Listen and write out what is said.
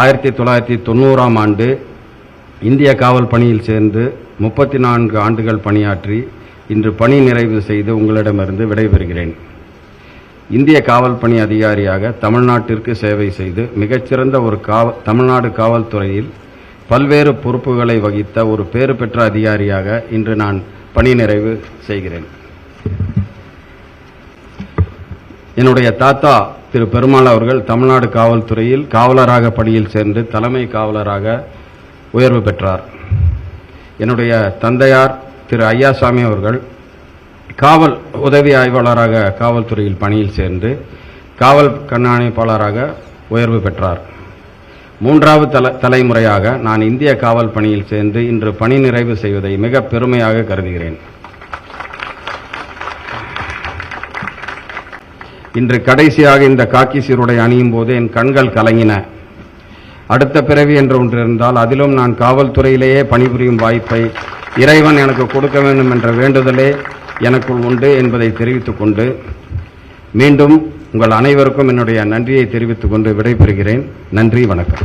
ஆயிரத்தி தொள்ளாயிரத்தி தொண்ணூறாம் ஆண்டு இந்திய காவல் பணியில் சேர்ந்து முப்பத்தி நான்கு ஆண்டுகள் பணியாற்றி இன்று பணி நிறைவு செய்து உங்களிடமிருந்து விடைபெறுகிறேன். இந்திய காவல் பணி அதிகாரியாக தமிழ்நாட்டிற்கு சேவை செய்து மிகச்சிறந்த ஒரு காவ தமிழ்நாடு காவல்துறையில் பல்வேறு பொறுப்புகளை வகித்த ஒரு பேறு பெற்ற அதிகாரியாக இன்று நான் பணி நிறைவு செய்கிறேன். என்னுடைய தாத்தா திரு பெருமாள் அவர்கள் தமிழ்நாடு காவல்துறையில் காவலராக பணியில் சேர்ந்து தலைமை காவலராக உயர்வு பெற்றார். என்னுடைய தந்தையார் திரு ஐயாசாமி அவர்கள் காவல் உதவி ஆய்வாளராக காவல்துறையில் பணியில் சேர்ந்து காவல் கண்காணிப்பாளராக உயர்வு பெற்றார். மூன்றாவது தல தலைமுறையாக நான் இந்திய காவல் பணியில் சேர்ந்து இன்று பணி நிறைவு செய்வதை மிக பெருமையாக கருதுகிறேன். இன்று கடைசியாக இந்த காக்கி சீருடை அணியும் போது என் கண்கள் கலங்கின. அடுத்த பிறவி என்று ஒன்று இருந்தால் அதிலும் நான் காவல்துறையிலேயே பணிபுரியும் வாய்ப்பை இறைவன் எனக்கு கொடுக்க வேண்டும் என்ற வேண்டுதலே எனக்குள் உண்டு என்பதை தெரிவித்துக் கொண்டு மீண்டும் உங்கள் அனைவருக்கும் என்னுடைய நன்றியை தெரிவித்துக் கொண்டு விடைபெறுகிறேன். நன்றி வணக்கம்.